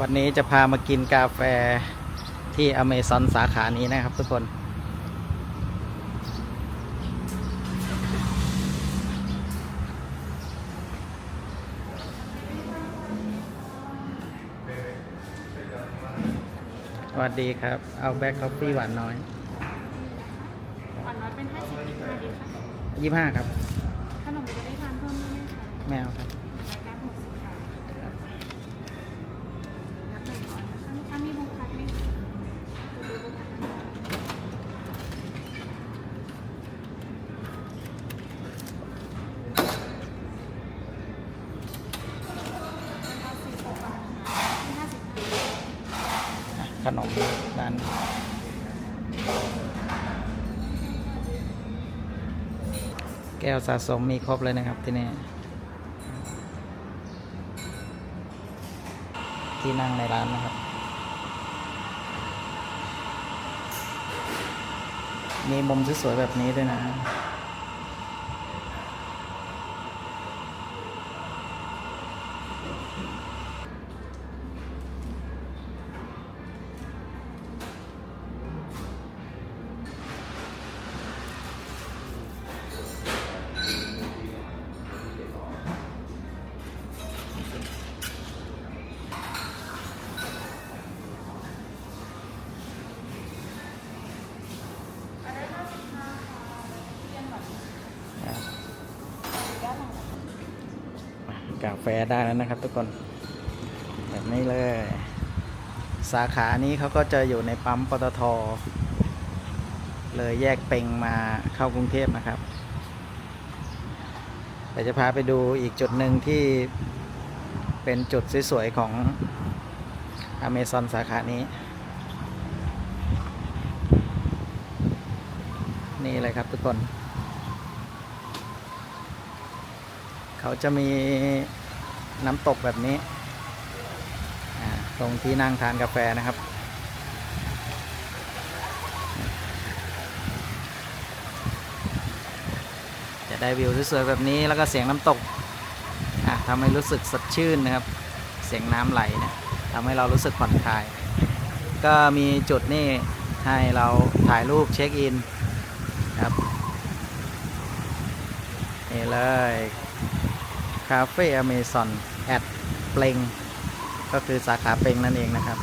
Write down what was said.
วันนี้จะพามากินกาแฟที่อเมซอนสาขานี้นะครับทุกคน สวัสดีครับ เอาแบ็คคอฟฟี่หวานน้อย หวานน้อยเป็นห้าสิบยี่ห้าดีค่ะยี่ห้าครับ ขนมจะได้ทานเพิ่มด้วยไหมคะ แมวครับ ขนมร้านแก้วสะสมมีครบเลยนะครับที่นี่ที่นั่งในร้านนะครับ มีมุมสวยๆแบบนี้ด้วยนะ กาแฟได้แล้วนะครับ ทุกคนแบบนี้เลย สาขานี้เขาก็จะอยู่ในปั๊มปตท เลยแยกเป่งมาเข้ากรุงเทพนะครับเดี๋ยวจะพาไปดูอีกจุดหนึ่งที่เป็นจุดสวยๆของอเมซอนสาขานี้ นี่เลยครับทุกคน เขาจะมีน้ำตกแบบนี้ ตรงที่นั่งทานกาแฟนะครับ จะได้วิวสวยๆแบบนี้แล้วก็เสียงน้ำตกทำให้รู้สึกสดชื่นนะครับ เสียงน้ำไหลเนี่ยทำให้เรารู้สึกผ่อนคลาย ก็มีจุดนี่ให้เราถ่ายรูปเช็คอินครับนี่เลย คาเฟ่อเมซอนแอดเปลงก็คือสาขาเปลงนั่นเองนะครับ